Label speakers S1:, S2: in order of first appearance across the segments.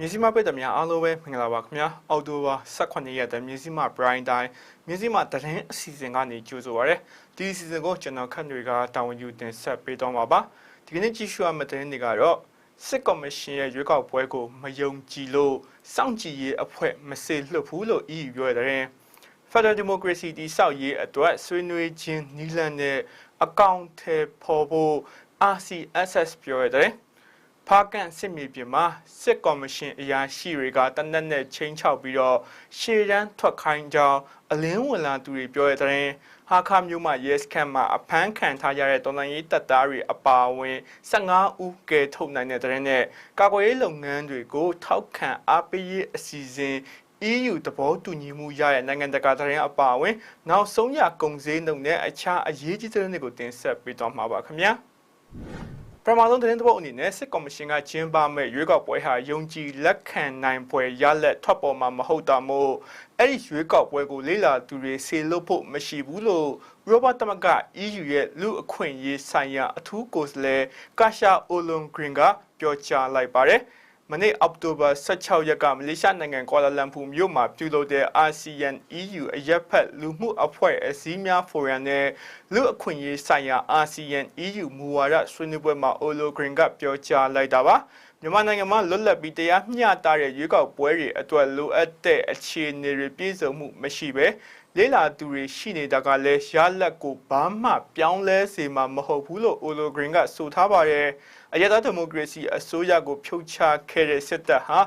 S1: မြစည်းမပိတ်သမားအားလုံးပဲမင်္ဂလာပါခင်ဗျာအောက်တိုဘာ18ရက်တဲ့မြစည်းမ Brian တိုင်းမြစည်းမတရင်အစီအစဉ်ကနေကြိုဆိုပါရစေဒီအစီအစဉ်ကိုကျွန်တော်ခန့်တွေကတာဝန်ယူတင်ဆက်ပေးတော့မှာပါဒီကနေ့ကြည့်ရှုရမယ့်တဲ့နေ့ကတော့စစ်ကော်မရှင်ရဲ့ရွေးကောက်ပွဲကိုမယုံကြည်လို့စောင့်ကြည့်ရေးအဖွဲ့မစေလွှတ်ဘူးလို့ EU ပြောတဲ့ Federal Democracy တိဆောက်ရေးအတွက်ဆွေးနွေးခြင်းနီးလန်းတဲ့အကောင့်ထဲပေါ်ဖို့ RCSS ပြောရတယ် ဖားကန်စစ်မြေပြင်မှာစစ်ကော်မရှင်အရာရှိတွေကတနက်နဲ့ချင်းချောက်ပြီးတော့ရှေ့ရန်ထွက်ခိုင်းကြောင်းအလင်းဝင်လာသူတွေပြောရတဲ့ဟာခမျိုးမှာ yes ခန့်မှာအဖမ်းခံထားရတဲ့တော်လှန်ရေးတပ်သားတွေအပါအဝင်15ဦးကယ်ထုတ်နိုင်တဲ့တဲ့နဲ့ကာကွယ်ရေးလုပ်ငန်းတွေကိုထောက်ခံအားပေးရေးအစီအစဉ် EU သဘောတူညီမှုရတဲ့နိုင်ငံတကာသတင်းအပါအဝင် နောက်ဆုံးရကုန်စည်နှုန်းနဲ့အခြားအရေးကြီးတဲ့တွေကိုတင်ဆက်ပေးသွားမှာပါခင်ဗျာ ပထမဆုံးသတင်းတစ်ပုဒ်အနေနဲ့စစ်ကော်မရှင်ကကျင်းပမဲ့ရွေးကောက်ပွဲဟာယုံကြည်လက်ခံနိုင်ပွဲရလက်ထွက်ပေါ်မှာမဟုတ်တာမို့အဲ့ဒီရွေးကောက်ပွဲကိုလေးလာသူတွေဆေလွတ်ဖို့မရှိဘူးလို့ရောဘတ်တမက EU ရဲ့လူအခွင့်အရေးဆိုင်ရာအထူးကိုယ်စားလှယ်ကာရှာအိုလွန်ဂရင်ကပြောကြားလိုက်ပါတယ်။ မနေ့အောက်တိုဘာ16ရက်ကမလေးရှားနိုင်ငံကွာလာလမ်ပူမြို့မှာပြုလုပ်တဲ့ ASEAN EU အရက်ဖက်လူမှုအဖွဲ့အစည်းများဖိုရမ်နဲ့လူအခွင့်အရေးဆိုင်ရာ ASEAN EU မူဝါဒဆွေးနွေးပွဲမှာအိုလိုဂရင်ကပြောကြားလိုက်တာပါမြန်မာနိုင်ငံမှာလွတ်လပ်ပြီးတရားမျှတတဲ့ရွေးကောက်ပွဲတွေအတွက်လိုအပ်တဲ့အခြေအနေတွေပြည့်စုံမှုမရှိဘဲ လေးလာသူတွေရှိနေတာကလည်းရလက်ကိုဘာမှပြောင်းလဲစေမှာမဟုတ်ဘူးလို့အိုလိုဂရင်ကဆိုထားပါတယ်အရသာဒီမိုကရေစီအစိုးရကိုဖြုတ်ချခဲ့တဲ့စစ်တပ်ဟာ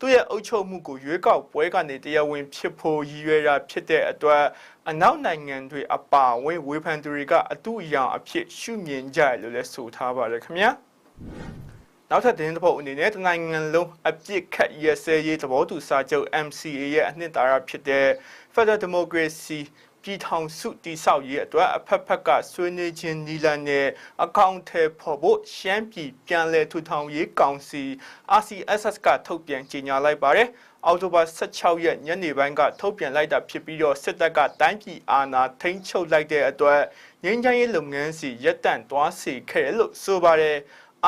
S1: သူ့ရဲ့အုပ်ချုပ်မှုကိုရွေးကောက်ပွဲကနေတရားဝင်ဖြစ်ဖို့ရည်ရွယ်တာဖြစ်တဲ့အတွက်အနောက်နိုင်ငံတွေအပါအဝင်ဝေဖန်သူတွေကအတူအယောင်အဖြစ်ရှုမြင်ကြတယ်လို့လည်းဆိုထားပါတယ်ခင်ဗျာ နောက်ထပ်သတင်းတစ်ပုဒ်အနေနဲ့တနိုင်ငံလုံးအပြစ်ခတ်ရစဲရေးသဘောတူစာချုပ် MCA ရဲ့အနှစ်သာရဖြစ်တဲ့ Federal Democracy ပြည်ထောင်စုတည်ဆောက်ရေးအတွက်အဖက်ဖက်ကဆွေးနွေးခြင်းနီလန်နဲ့အကောင့်ထဲပေါ်ဖို့ရှမ်းပြည်ပြန်လည်ထူထောင်ရေးကောင်စီ RCSS ကထုတ်ပြန်ကြေညာလိုက်ပါတယ်အောက်တိုဘာ16ရက်ညနေပိုင်းကထုတ်ပြန်လိုက်တာဖြစ်ပြီးတော့စစ်တပ်ကတိုင်းပြည်အာဏာထိန်းချုပ်လိုက်တဲ့အတွက်ငြိမ်းချမ်းရေးလုပ်ငန်းစီရပ်တန့်သွားစေခဲ့လို့ဆိုပါတယ်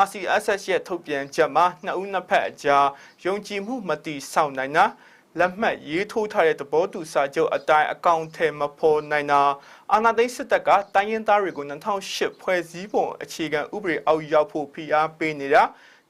S1: RCSS ရဲ့ထုတ်ပြန်ချက်မှာနှစ်ဦးနှစ်ဖက်အကြားယုံကြည်မှုမတည်ဆောက်နိုင်တာလက်မှတ်ရေးထိုးထားတဲ့သဘောတူစာချုပ်အတိုင်းအကောင့်ထဲမဖော်နိုင်တာအာဏာသိမ်းစစ်တပ်ကတိုင်းရင်းသားတွေကို2008ဖွဲ့စည်းပုံအခြေခံဥပဒေအောက်ရောက်ဖို့ဖိအားပေးနေတာ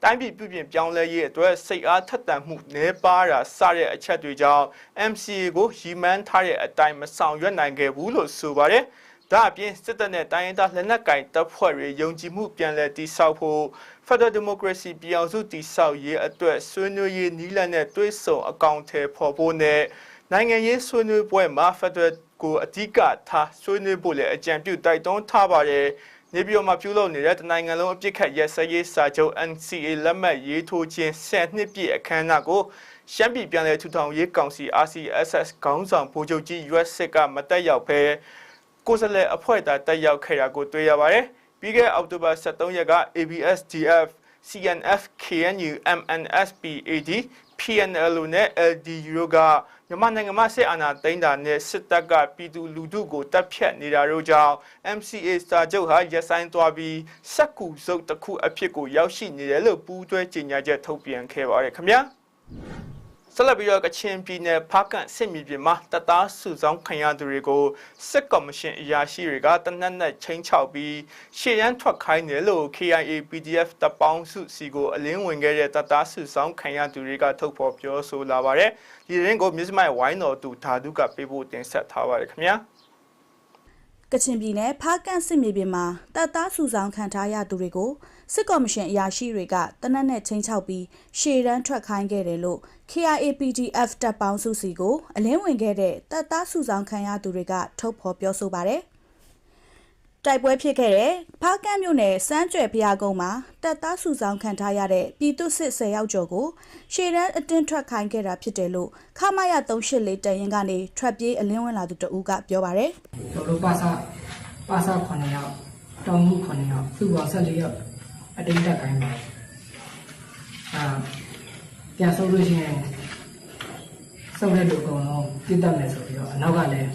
S1: တိုင်းပြည်ပြုပြင်ပြောင်းလဲရေးအတွက်စိတ်အားထက်သန်မှုနည်းပါးတာစတဲ့အချက်တွေကြောင့် MCA ကိုရီမန်းထားတဲ့အတိုင်းမဆောင်ရွက်နိုင်ခဲ့ဘူးလို့ဆိုပါတယ်။ ဒါအပြင်စစ်တပ်နဲ့တိုင်းရင်းသားလက်နက်ကင်တပ်ဖွဲ့တွေယုံကြည်မှုပြန်လည်တည်ဆောက်ဖို့ Federal Democracy ပြည်အောင်စုတည်ဆောက်ရေးအတွက်ဆွေးနွေးရေးနီးလန့်နဲ့တွဲဆုံအကောင့်ထဲပေါ်ဖို့နဲ့နိုင်ငံရေးဆွေးနွေးပွဲမှာ Federal ကိုအဓိကထားဆွေးနွေးဖို့လည်းအကြံပြုတိုက်တွန်းထားပါတယ်နေပြည်တော်မှာပြုလုပ်နေတဲ့တနိုင်ငံလုံးအပြစ်ခတ်ရဲစရေးစာချုပ် NCA လက်မှတ်ရေးထိုးခြင်း10နှစ်ပြည့်အခမ်းအနားကိုရှမ်းပြည်ပြည်နယ်ထူထောင်ရေးကောင်စီ RCSS ခေါင်းဆောင်ဗိုလ်ချုပ်ကြီး US စစ်ကမတက်ရောက်ဘဲ ကိုယ်စားလှယ်အဖွဲ့သားတက်ရောက်ခဲ့တာကိုတွေ့ရပါတယ်။ပြီးခဲ့အောက်တိုဘာ23ရက်က ABSDF CNF KNU MNSP AD PNL နဲ့ LDU တို့ကမြန်မာနိုင်ငံမှာစစ်အာဏာသိမ်းတာနဲ့စစ်တပ်ကပြည်သူလူထုကိုတပ်ဖြတ်နေတာတို့ကြောင့် MCA စာချုပ်ဟာရပ်ဆိုင်းသွားပြီးစက်ကူစုပ်တစ်ခုအဖြစ်ကိုရောက်ရှိနေတယ်လို့ပူးတွဲကြေညာချက်ထုတ်ပြန်ခဲ့ပါတယ်ခင်ဗျာ။ ဆက်လက်ပြီးတော့ကချင်ပြည်နယ်ဖားကန့်စစ်မြေပြင်မှာတပ်သားစုဆောင်းခံရသူတွေကိုစစ်ကော်မရှင်အရာရှိတွေကတနက်နဲ့ချင်းချောက်ပြီးရှေ့ရန်ထွက်ခိုင်းတယ်လို့ KIA PDF တပ်ပေါင်းစုစီကိုအလင်းဝင်ခဲ့တဲ့တပ်သားစုဆောင်းခံရသူတွေကထုတ်ဖော်ပြောဆိုလာပါတယ်ဒီရင်ကိုမြစ်မိုင်ဝိုင်းတော်သူဓာတုကပေးဖို့တင်ဆက်ထားပါတယ်ခင်ဗျာ
S2: ကချင်ပြည်နယ်ဖားကန့်စစ်မြေပြင်မှာတပ်သားစုဆောင်ခံထားရသူတွေကိုစစ်ကော်မရှင်အရာရှိတွေကတနက်နဲ့ချင်းချောက်ပြီးရှေ့ရန်ထွက်ခိုင်းခဲ့တယ်လို့ KIAPDF တပ်ပေါင်းစုစီကိုအလင်းဝင်ခဲ့တဲ့တပ်သားစုဆောင်ခံရသူတွေကထုတ်ဖော်ပြောဆိုပါတယ်။ တိုက်ပွဲဖြစ်ခဲ့တဲ့ဖားကန့်မြို့နယ်စမ်းကြွယ်ဖျားကုန်းမှာတပ်သားစုဆောင်ခံထားရတဲ့ပြည်သူစစ်10ယောက်ကျော်ကိုရှေ့ရန်အတင်းထွက်ခိုင်းခဲ့တာဖြစ်တယ်လို့ခမရ384တရင်ကနေထွက်ပြေးအလင်းဝင်လာသူတဦးကပြောပါတယ်။
S3: ကျွန်တော်ပါစာပါစာ9ယောက်တောင်မှု9ယောက်သူ့ပေါင်း14ယောက်အတိတ်တက်ခိုင်းပါတယ်။အာပြန်ဆုပ်လို့ရှိရင်ဆုပ်တဲ့လူအကုန်လုံးပြစ်တတ်မယ်ဆိုပြီးတော့အနောက်ကလည်း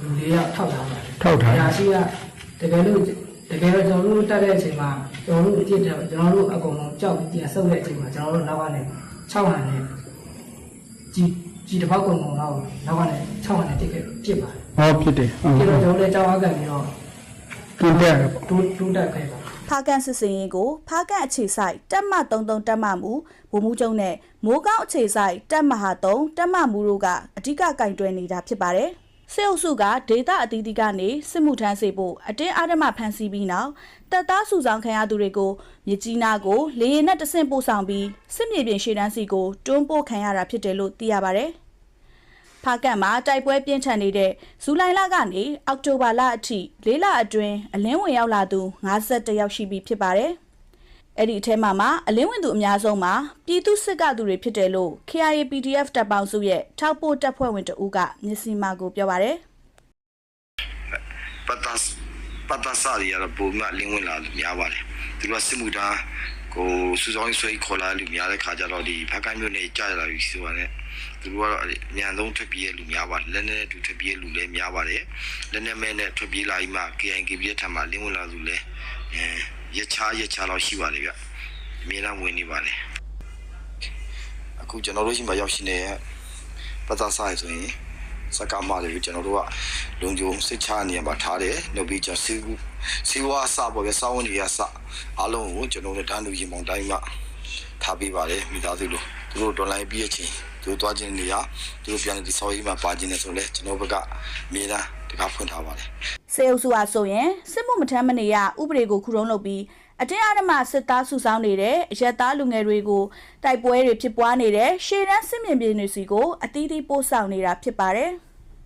S3: လူလေးယောက်ထောက်ထားပါတယ်
S4: ထောက်ထား
S3: ရာရှိကတကယ်လို့တကယ်တော့ကျွန်တော်တို့တက်တဲ့အချိန်မှာကျွန်တော်တို့အပြစ်တယ်ကျွန်တော်တို့အကုန်လုံးကြောက်ပြီးပြန်ဆုပ်တဲ့အချိန်မှာကျွန်တော်တို့နောက်ကနေ6ဟန်နဲ့ကြီးကြီးတစ်ပေါက်ကုံကုံတော့နောက်ကနေ6ဟန်နဲ့တိတ်ခဲ့ပြစ်ပါတယ်
S4: ဟောဖြစ်တယ်ဟုတ်
S3: ပြီးတော့ကျွန်တော်လည်းကြောက်အားကန်ပြီးတော့
S4: တူတက်ရပေါ့
S3: တိုးတိုးတက်ခဲ့ပါ
S2: ဖားကန်စစ်စင်ရင်ကိုဖားကန်အခြေဆိုင်တက်မ33တက်မမူဗိုလ်မှူးချုပ်နဲ့မိုးကောင်းအခြေဆိုင်တက်မဟာ3တက်မမူတို့ကအဓိကကင်တွယ်နေတာဖြစ်ပါတယ်။ စေအုပ်စုကဒေတာအသီးသီးကနေစစ်မှုထမ်းစေဖို့အတင်းအဓမ္မဖမ်းဆီးပြီးနောက်တပ်သားစုဆောင်ခံရသူတွေကိုမြစ်ကြီးနားကိုလေရင်နဲ့တဆင့်ပို့ဆောင်ပြီးစစ်မြေပြင်ရှေ့တန်းစီကိုတွန်းပို့ခံရတာဖြစ်တယ်လို့သိရပါတယ်။ဖားကန်မှာတိုက်ပွဲပြင်းထန်နေတဲ့ဇူလိုင်လကနေအောက်တိုဘာလအထိ၄လအတွင်းအလင်းဝင်ရောက်လာသူ51ယောက်ရှိပြီဖြစ်ပါတယ်။ အဲ့ဒီအထဲမှာမှအလင်းဝင်သူအများဆုံးမှာပြည်သူစစ်ကသူတွေဖြစ်တယ်လို့ KIA PDF တပ်ပေါင်းစုရဲ့ထောက်ပို့တပ်ဖွဲ့ဝင်တအူးကမြစီမာကိုပြောပါတယ်။
S5: ပတ်သက်ပတ်သက်စာရီရတော့ပုံမှန်လင်းဝင်လာလို့များပါတယ်သူကစစ်မှုထမ်းကိုစူဆောင်းဆွဲခေါ်လာလို့များတဲ့ခါကျတော့ဒီဖက်ကိုင်းမျိုးနဲ့ကြာလာပြီဆိုတော့သူတို့ကတော့အမြန်ဆုံးထွက်ပြေးလူများပါတယ်လက်နဲ့တူထွက်ပြေးလူလည်းများပါတယ်လက်နဲ့မဲနဲ့ထွက်ပြေးလာပြီးမှ KNK ပြထမှာလင်းဝင်လာသူလည်း အဲရချာရချာတော့ရှိပါတယ်ဗျအမြဲတမ်းဝင်နေပါတယ်အခုကျွန်တော်တို့ရှိမှရောက်ရှိနေတဲ့ပတ်သက်စာရီဆိုရင်စကားမတွေကျွန်တော်တို့ကလုံခြုံစိတ်ချနေရမှာထားတယ်နောက်ပြီးကျွန်တော်စီကူစီဝါစပေါ်ပဲစောင်းဝင်တွေကစအားလုံးကိုကျွန်တော်တို့တန်းလူရင်မောင်တိုင်းမှာထားပေးပါတယ်မိသားစုလိုသူတို့ဒေါ်လာပြည့်အချိန်သူတို့သွားခြင်းနေရသူတို့ပြန်ဒီဆောင်းရေးမှာပါခြင်းနေဆိုလဲကျွန်တော်ဘက်ကအမြဲတမ်းတကားဖွင့်ထားပါတယ်
S2: စေအုပ်စုဟာဆိုရင်စစ်မှုမထမ်းမနေရဥပဒေကိုခုတုံးလုပ်ပြီး အတင်းအဓမ္မစစ်သားစုဆောင်းနေတဲ့အရက်သားလူငယ်တွေကိုတိုက်ပွဲတွေဖြစ်ပွားနေတဲ့ရှေ့တန်းစစ်မြေပြင်တွေစီကိုအသီးသီးပို့ဆောင်နေတာဖြစ်ပါတယ်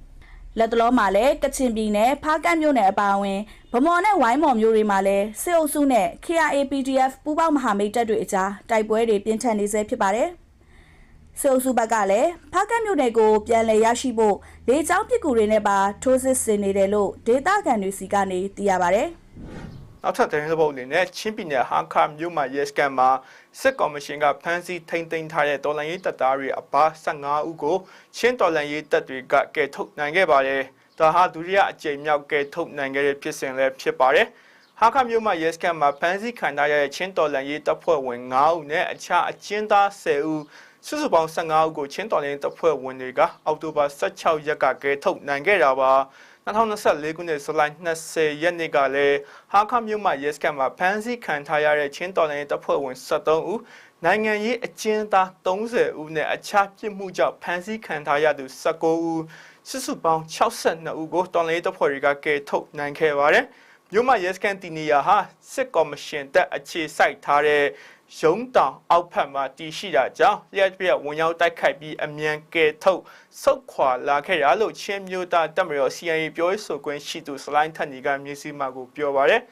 S2: ။လက်တလုံးမှာလည်းကချင်ပြည်နယ်ဖားကတ်မြို့နယ်အပါအဝင်ဗမော်နဲ့ဝိုင်းမော်မြို့တွေမှာလည်းစစ်အုပ်စုနဲ့ KIA PDF ပူးပေါင်းမဟာမိတ်တပ်တွေအကြားတိုက်ပွဲတွေပြင်းထန်နေဆဲဖြစ်ပါတယ်။ဆိုစုဘက်ကလည်းဖားကတ်မြို့နယ်ကိုပြန်လည်ရရှိဖို့လေကြောင်းပစ်ကူတွေနဲ့ပါထိုးစစ်ဆင်နေတယ်လို့ဒေတာကန်တွေစီကနေသိရပါဗျ။
S1: နောက်ထပ်သတင်းသဘောက်အနေနဲ့ချင်းပြည်နယ်ဟာခါမြို့မှာရဲစခန်းမှာစစ်ကော်မရှင်ကဖမ်းဆီးထိန်းသိမ်းထားတဲ့တော်လှန်ရေးတပ်သားတွေအပါ15ဦးကိုချင်းတော်လှန်ရေးတပ်တွေကကယ်ထုတ်နိုင်ခဲ့ပါတယ်။ဒါဟာဒုတိယအကြိမ်မြောက်ကယ်ထုတ်နိုင်ခဲ့တဲ့ဖြစ်စဉ်လည်းဖြစ်ပါတယ်။ဟာခါမြို့မှာရဲစခန်းမှာဖမ်းဆီးခံထားရတဲ့ချင်းတော်လှန်ရေးတပ်ဖွဲ့ဝင်9ဦးနဲ့အခြားအကျဉ်းသား10ဦးစုစုပေါင်း15ဦးကိုချင်းတော်လှန်ရေးတပ်ဖွဲ့ဝင်တွေကအောက်တိုဘာ16ရက်ကကယ်ထုတ်နိုင်ခဲ့တာပါ။ 2024ခုနှစ်ဇူလိုင်20ရက်နေ့ကလည်းဟာခမြို့မှာရဲစခန်းမှာဖမ်းဆီးခံထားရတဲ့ချင်းတော်လှန်ရေးတပ်ဖွဲ့ဝင်73ဦးနိုင်ငံရေးအကျဉ်းသား30ဦးနဲ့အခြားပြစ်မှုကြောင့်ဖမ်းဆီးခံထားရသူ19ဦးစုစုပေါင်း62ဦးကိုတော်လှန်ရေးတပ်ဖွဲ့တွေကကယ်ထုတ်နိုင်ခဲ့ပါတယ်။မြို့မှာရဲစခန်းတီနီယာဟာစစ်ကော်မရှင်တပ်အခြေစိုက်ထားတဲ့ ရုံးတောင်အောက်ဖက်မှာတည်ရှိတာကြောင့်လျှက်ပြက်ဝင်ရောက်တိုက်ခိုက်ပြီးအမြန်ကယ်ထုတ်ဆုတ်ခွာလာခဲ့ရလို့ချင်းမျိုးသားတပ်မတော် CIA ပြောရေးဆိုခွင့်ရှိသူစလိုင်းထန်နီကမြေစီမာကိုပြောပါရယ်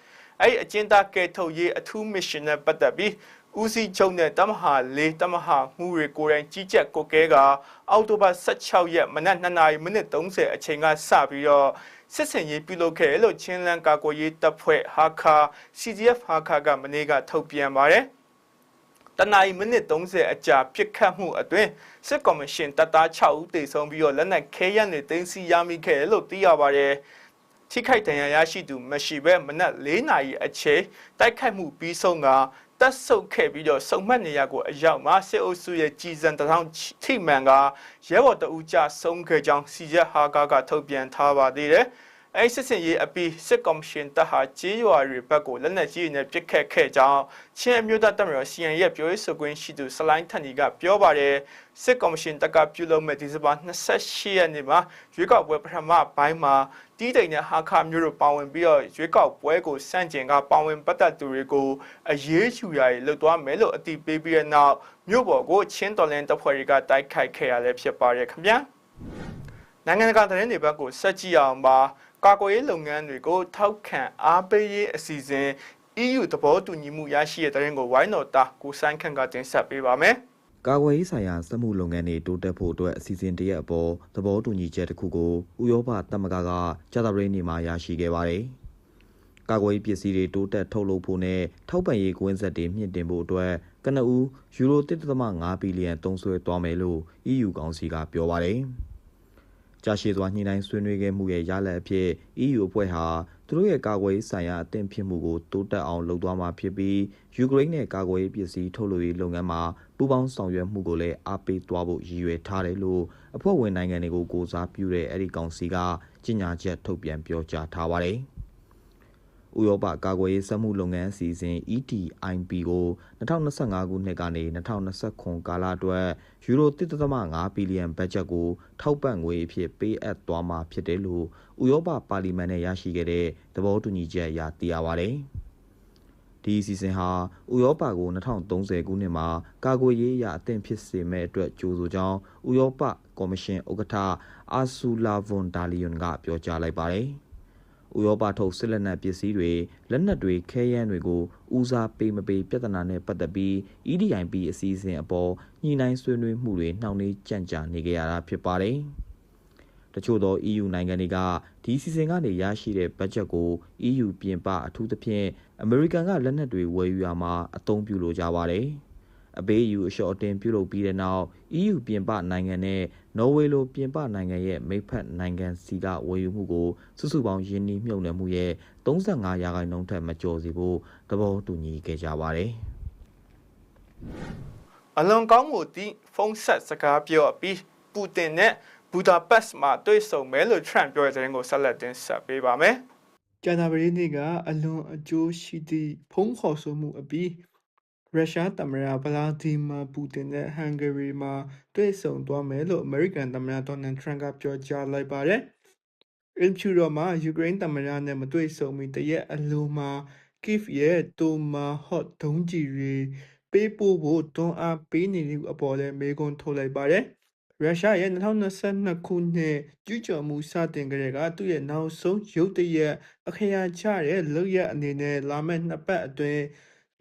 S1: အဲ့ဒီအကျဉ်းသားကယ်ထုတ်ရေးအထူးမစ်ရှင်နဲ့ပတ်သက်ပြီးဦးစီးချုပ်နဲ့တမဟာလေးတမဟာမှုတွေကိုယ်တိုင်ကြီးကြပ်ကိုကဲကအောက်တိုဘာ16ရက်မနက်2နာရီမိနစ်30အချိန်ကစပြီးတော့စစ်စင်ရေးပြုလုပ်ခဲ့လို့ချင်းလန်ကာကွယ်ရေးတပ်ဖွဲ့ဟာခါ CGF ဟာခါကမနေ့ကထုတ်ပြန်ပါတယ် တနအီမိနစ်30အကြာပြစ်ခတ်မှုအတွင်းစစ်ကော်မရှင်တပ်သား6ဦးတေဆုံးပြီးတော့လက်နက်ခဲယမ်းတွေတင်စီရမိခဲ့တယ်လို့သိရပါတယ်။ထိခိုက်ဒဏ်ရာရရှိသူမရှိဘဲမနက်၄နာရီအချိန်တိုက်ခိုက်မှုပြီးဆုံးကတက်ဆုပ်ခဲ့ပြီးတော့စုံမှတ်နေရကိုအရောက်မှာစစ်အုပ်စုရဲ့ကြီးစံတထောင်ထိမှန်ကရဲဘော်တဦးကြဆုံးခဲ့ကြောင်းစီရက်ဟာကာကထုတ်ပြန်ထားပါသေးတယ်။ အဲစစ်စင်ရေးအပီစစ်ကော်မရှင်တပ်ဟာကြေးရွာတွေဘက်ကိုလက်နက်ကြီးတွေနဲ့ပစ်ခတ်ခဲ့ကြောင်းချင်းအမျိုးသားတပ်မတော် CN ရဲ့ပြောရေးဆိုခွင့်ရှိသူစလိုင်းထန်နီကပြောပါတယ်စစ်ကော်မရှင်တပ်ကပြုလုပ်မဲ့ဒီဇင်ဘာ28ရက်နေ့မှာရွေးကောက်ပွဲပထမပိုင်းမှာတီးတိန်နဲ့ဟာခါမျိုးတို့ပါဝင်ပြီးတော့ရွေးကောက်ပွဲကိုစန့်ကျင်ကပါဝင်ပတ်သက်သူတွေကိုအရေးယူရည်လွတ်သွားမယ်လို့အတိပေးပြီးတဲ့နောက်မြို့ပေါ်ကိုချင်းတော်လန်တပ်ဖွဲ့တွေကတိုက်ခိုက်ခဲ့ရလဲဖြစ်ပါတယ်ခင်ဗျာနိုင်ငံတကာသတင်းတွေဘက်ကိုဆက်ကြည့်အောင်ပါ ကာကွယ်ရေးလုပ်ငန်းတွေကိုထောက်ခံအားပေးရေးအစီအစဉ် EU သဘောတူညီမှုရရှိတဲ့သတင်းကိုဝိုင်းတော်တာကိုဆိုင်ခန့်ကတင်ဆက်ပေးပါမယ်။
S6: ကာကွယ်ရေးဆိုင်ရာစက်မှုလုပ်ငန်းတွေတိုးတက်ဖို့အတွက်အစီအစဉ်တရက်အပေါ်သဘောတူညီချက်တစ်ခုကိုဥရောပသမဂ္ဂကကြာသပတေးနေ့မှာရရှိခဲ့ပါတယ်။ကာကွယ်ရေးပစ္စည်းတွေတိုးတက်ထုတ်လုပ်ဖို့နဲ့ထောက်ပံ့ရေးကွင်းဆက်တွေမြင့်တင်ဖို့အတွက်ကနဦးယူရို1.5ဘီလီယံသုံးစွဲသွားမယ်လို့ EU ကောင်စီကပြောပါတယ်။ ကြာရှည်စွာညှိနှိုင်းဆွေးနွေးခဲ့မှုရဲ့ရလဒ်အဖြစ် EU အဖွဲ့ဟာသူတို့ရဲ့ကာကွယ်ရေးဆိုင်ရာအသင့်ဖြစ်မှုကိုတိုးတက်အောင်လုပ်သွားမှာဖြစ်ပြီးယူကရိန်းနဲ့ကာကွယ်ရေးပစ္စည်းထုတ်လုပ်ရေးလုပ်ငန်းမှာပူပူးပေါင်းဆောင်ရွက်မှုကိုလည်းအားပေးသွားဖို့ရည်ရွယ်ထားတယ်လို့အဖွဲ့ဝင်နိုင်ငံတွေကိုကိုစားပြုတဲ့အဲ့ဒီကောင်စီကကြေညာချက်ထုတ်ပြန်ပြောကြားထားပါတယ်။ ဥရောပကာကွယ်ရေးစက်မှုလုပ်ငန်းအစီအစဉ် ETIP ကို2025ခုနှစ်ကနေ2029ကာလအတွက်ယူရို1.5ဘီလီယံဘတ်ဂျက်ကိုထောက်ပံ့ငွေအဖြစ်ပေးအပ်သွားမှာဖြစ်တယ်လို့ဥရောပပါလီမန်နဲ့ရရှိခဲ့တဲ့သဘောတူညီချက်အရသိရပါတယ်။ဒီအစီအစဉ်ဟာဥရောပကို2030ခုနှစ်မှာကာကွယ်ရေးအရအသင့်ဖြစ်စေမဲ့အတွက်ကြိုးဆိုကြောင်းဥရောပကော်မရှင်ဥက္ကဋ္ဌအာဆူလာဗွန်ဒါလီယွန်ကပြောကြားလိုက်ပါတယ်။ ဥရောပထုတ်စစ်လက်နက်ပစ္စည်းတွေလက်နက်တွေခဲယမ်းတွေကိုဦးစားပေးမပေးပြဿနာနဲ့ပတ်သက်ပြီး EDIP အစည်းအဝေးအပေါ်ညှိနှိုင်းဆွေးနွေးမှုတွေနှောင့်နှေးကြန့်ကြာနေကြရတာဖြစ်ပါတယ်။တချို့သော EU နိုင်ငံတွေကဒီစီစဉ်ကနေရရှိတဲ့ဘတ်ဂျက်ကို EU ပြင်ပအထူးသဖြင့်အမေရိကန်ကလက်နက်တွေဝယ်ယူရမှာအသုံးပြုလိုကြပါတယ်။ အပေးယူအလျှော့အတင်းပြုလုပ်ပြီးတဲ့နောက် EU ပြင်ပနိုင်ငံနဲ့နော်ဝေလိုပြင်ပနိုင်ငံရဲ့မိတ်ဖက်နိုင်ငံစီကဝယ်ယူမှုကိုစုစုပေါင်းယင်းနှိမ့်မြုပ်နှံမှုရဲ့35ရာခိုင်နှုန်းထက်မကျော်စေဖို့သဘောတူညီခဲ့ကြပါတယ်။
S1: အလွန်ကောင်းမှုသည့်ဖုန်းဆက်စကားပြောအပြီးပူတင်နဲ့ဘူဒါပက်မှာတွေ့ဆုံမယ်လို့ Trump ပြောတဲ့သတင်းကိုဆက်လက်တင်ဆက်ပေးပါမယ်။ကျန်တာပရိနေ့ကအလွန်အကျိုးရှိသည့်ဖုန်းခေါ်ဆိုမှုအပြီး ရုရှားသမ္မတဗလာဒီမာပူတင်နဲ့ဟန်ဂေရီမှာတွေ့ဆုံသွားမယ်လို့အမေရိကန်သမ္မတဒေါ်နယ်ထရန့်ကပြောကြားလိုက်ပါတယ်။အင်ဖြူတော်မှာယူကရိန်းသမ္မတနဲ့မတွေ့ဆုံမီတရက်အလိုမှာကိဖ်ရဲ့တိုမာဟော့ဒုံးကျည်တွေပေးပို့ဖို့တွန်းအားပေးနေတဲ့အပေါ်လည်းမေးခွန်းထုတ်လိုက်ပါတယ်။ရုရှားရဲ့2022ခုနှစ်ကျူးကျော်မှုစတင်ကြတဲ့ကသူ့ရဲ့နောက်ဆုံးရုတ်တရက်အခရာချတဲ့လုပ်ရအနေနဲ့လာမယ့်နှစ်ပတ်အတွင်း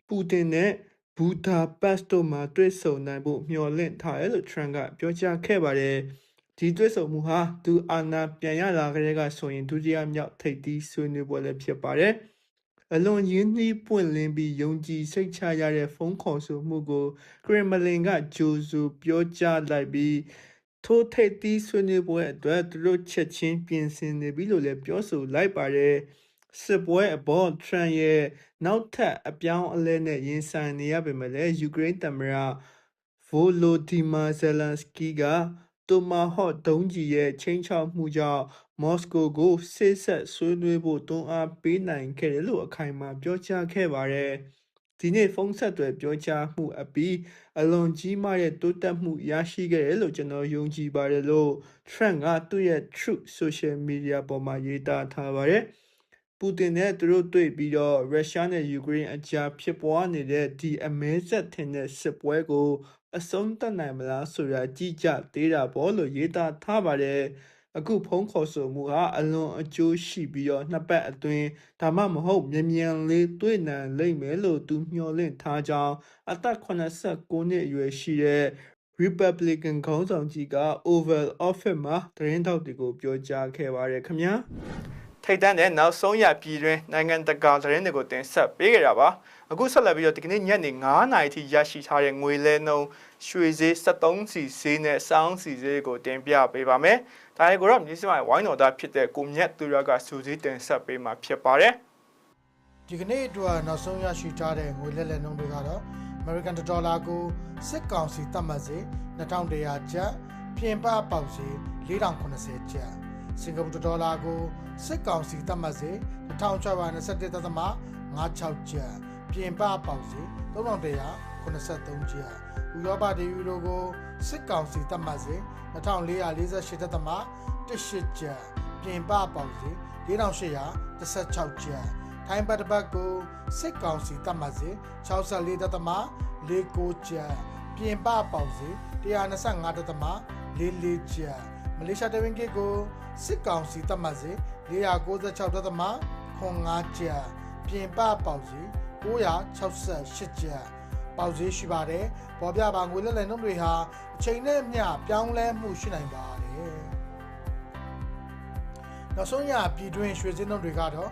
S1: ပူတင်နဲ့ ဘူဒါပက်စ်တို့မှာတွေ့ဆုံနိုင်ဖို့မျှော်လင့်ထားတယ်လို့ Trump ကပြောကြားခဲ့ပါတယ်။ဒီတွေ့ဆုံမှုဟာသူအာဏာပြန်ရလာကြတဲ့ကဆိုရင်ဒုတိယမြောက်ထိပ်သီးဆွေးနွေးပွဲလည်းဖြစ်ပါတယ်။အလွန်ရင်းနှီးပွင့်လင်းပြီးယုံကြည်စိတ်ချရတဲ့ဖုန်းခေါ်ဆိုမှုကိုကရမလင်ကဂျိုဇူပြောကြားလိုက်ပြီးထိုထိပ်သီးဆွေးနွေးပွဲအတွက်သူတို့ချက်ချင်းပြင်ဆင်နေပြီလို့လည်းပြောဆိုလိုက်ပါတယ်။ စစ်ပွဲအပေါ်ထရန့်ရဲ့နောက်ထပ်အပြောင်းအလဲနဲ့ရင်ဆိုင်နေရပေမဲ့လည်းယူကရိန်းသမ္မတဗိုလိုဒီမာဇယ်လန်စကီကတိုမာဟော့ဒုံးကြီးရဲ့ချင်းချောက်မှုကြောင့်မော်စကိုကိုဆေးဆက်ဆွေးနွေးဖို့တွန်းအားပေးနိုင်ခဲ့တယ်လို့အခိုင်အမာပြောကြားခဲ့ပါတယ်။ဒီနေ့ဖုန်းဆက်တွေပြောကြားမှုအပြီးအလွန်ကြီးမားတဲ့တိုးတက်မှုရရှိခဲ့တယ်လို့ကျွန်တော်ယုံကြည်ပါတယ်လို့ Trump ကသူ့ရဲ့ Truth Social Media ပေါ်မှာရေးသားထားပါတယ်။ ပူတင်နဲ့သူတို့တွေ့ပြီးတော့ရုရှားနဲ့ယူကရိန်းအကြားဖြစ်ပွားနေတဲ့ဒီအမဲဆက်ထင်တဲ့စစ်ပွဲကို အဆုံးသတ်နိုင်မလားဆိုတာကြည့်ကြသေးတာပေါ့လို့ရေးသားထားပါတယ်အခုဖုန်းခေါ်ဆိုမှုဟာအလွန်အကျိုးရှိပြီးတော့နှစ်ပတ်အတွင်းဒါမှမဟုတ်မြန်မြန်လေးတွေ့နိုင်လိမ့်မယ်လို့သူမျှော်လင့်ထားကြောင်းအသက်89နှစ်အရွယ်ရှိတဲ့ Republican ခေါင်းဆောင်ကြီးက Oval Office မှာသတင်းထောက်တွေကိုပြောကြားခဲ့ပါတယ်ခင်ဗျာ ထိတ်တန့်တဲ့နောက်ဆုံးရပြည်တွင်နိုင်ငံတကာသတင်းတွေကိုတင်ဆက်ပေးကြတာပါအခုဆက်လက်ပြီးတော့ဒီကနေ့ညနေ9:00နာရီထိရရှိထားတဲ့ငွေလဲနှုန်းရွှေဈေး73စီဈေးနဲ့စောင်းစီဈေးကိုတင်ပြပေးပါမယ်ဒါရီကိုတော့မြစ်စမိုင်ဝိုင်းတော်သားဖြစ်တဲ့ကိုမြတ်သူရကစူးစီးတင်ဆက်ပေးမှာဖြစ်ပါတယ်
S7: ဒီကနေ့အတွက်နောက်ဆုံးရရှိထားတဲ့ငွေလက်လက်နှုန်းတွေကတော့ American Dollar ကိုစစ်ကောင်စီသတ်မှတ်စေ2100ကျပ်ပြင်ပပေါက်စေ4080ကျပ် စင်ကာပူဒေါ်လာကိုစစ်ကောင်စီသတ်မှတ်စေ2621သက်သမ56ကျပ်ပြင်ပပေါက်စေ3183ကျပ်ဥရောပဒေယူရိုကိုစစ်ကောင်စီသတ်မှတ်စေ2448သက်သမ18ကျပ်ပြင်ပပေါက်စေ4816ကျပ်ထိုင်းဘတ်တပတ်ကိုစစ်ကောင်စီသတ်မှတ်စေ64သက်သမ49ကျပ်ပြင်ပပေါက်စေ125သက်သမ44ကျပ်မ လေးရှားတဝင်းကစ်ကိုစစ်ကောင်စီသတ်မှတ်စေ496သက်သမ9ကျပ်ပြင်ပပေါက်စေ968ကျပ်ပေါက်ဈေးရှိပါတယ်။ပေါ်ပြပါငွေလက်လည်နှုန်းတွေဟာအချိန်နဲ့မျှပြောင်းလဲမှုရှိနိုင်ပါတယ်။နောက်ဆုံးရပြည်တွင်းရွှေစင်းနှုန်းတွေကတော့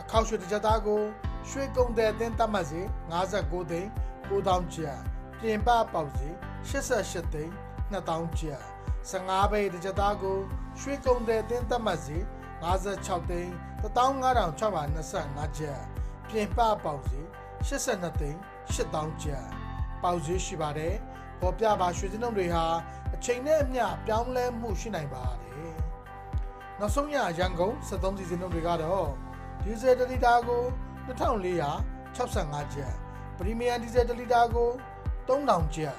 S7: အခောက်ရွှေတစ်ကြက်သားကိုရွှေကုန်တဲ့အသင်းသတ်မှတ်စေ59သိန်း9000ကျပ်ပြင်ပပေါက်စေ88သိန်း2000ကျပ်15ဘိတ်တစ်ကြက်သားကိုရွှေကုန်တဲ့အသင်းသတ်မှတ်စေ56သိန်း15625ကျပ်ပြင်ပပေါက်စေ82သိန်း8000ကျပ်ပေါက်ဈေးရှိပါတယ်ပေါ်ပြပါရွှေစင်းနှုန်းတွေဟာအချိန်နဲ့အမျှပြောင်းလဲမှုရှိနိုင်ပါတယ်နောက်ဆုံးရရန်ကုန်73စီစင်းနှုန်းတွေကတော့ဒီဇယ်တစ်လီတာကို2465ကျပ်ပရီမီယံဒီဇယ်တစ်လီတာကို3000ကျပ်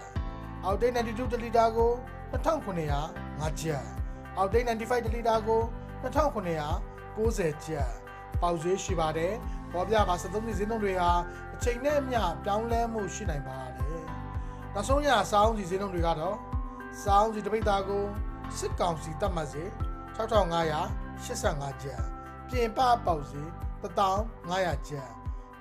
S7: အောက်တိတ်92တစ်လီတာကို 2905ကျပ်အောက်တိတ်95တစ်လီတာကို2990ကျပ်ပေါက်ဈေးရှိပါတယ်ပေါ်ပြပါ73စီစင်းနှုန်းတွေဟာအချိန်နဲ့အမျှပြောင်းလဲမှုရှိနိုင်ပါတယ်နောက်ဆုံးရစောင်းစီစင်းနှုန်းတွေကတော့စောင်းစီတစ်ပိတ်သားကိုစစ်ကောင်စီတတ်မှတ်စေ6585ကျပ်ပြင်ပပေါက်ဈေး1500ကျပ်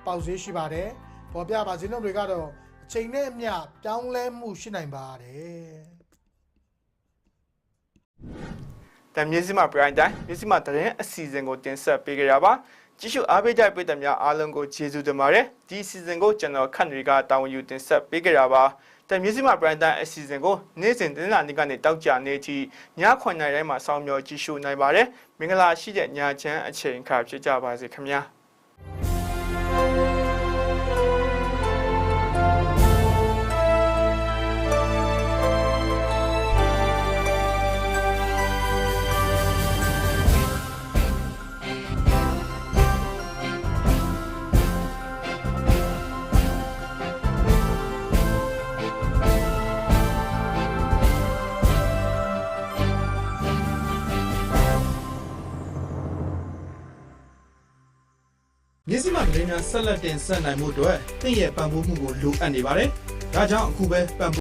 S7: ပေါက်ဈေးရှိပါတယ်ပေါ်ပြပါစင်းနှုန်းတွေကတော့အချိန်နဲ့အမျှပြောင်းလဲမှုရှိနိုင်ပါတယ်
S1: တမ်မြစီမပရိုင်တိုင်းမြစီမတရင်အစီအစဉ်ကိုတင်ဆက်ပေးကြရပါကြည့်ရှုအားပေးကြတဲ့ပြည်သူများအားလုံးကိုကျေးဇူးတင်ပါတယ်ဒီအစီအစဉ်ကိုကျွန်တော်ခန့်တွေကတာဝန်ယူတင်ဆက်ပေးကြရပါတမ်မြစီမပရိုင်တိုင်းအစီအစဉ်ကိုနေ့စဉ်တင်လာနေ့ကနေတောက်ကြနေအထိည9:00နာရီတိုင်းမှာစောင့်မျှော်ကြည့်ရှုနိုင်ပါတယ်မင်္ဂလာရှိတဲ့ညချမ်းအချိန်အခါဖြစ်ကြပါစေခင်ဗျာ ဆက်လက်တင်ဆက်နိုင်မှုအတွက်တင့်ရဲ့ပံ့ပိုးမှုကိုလိုအပ်နေပါတယ်။ဒါကြောင့်အခုပဲပံ့ပိုး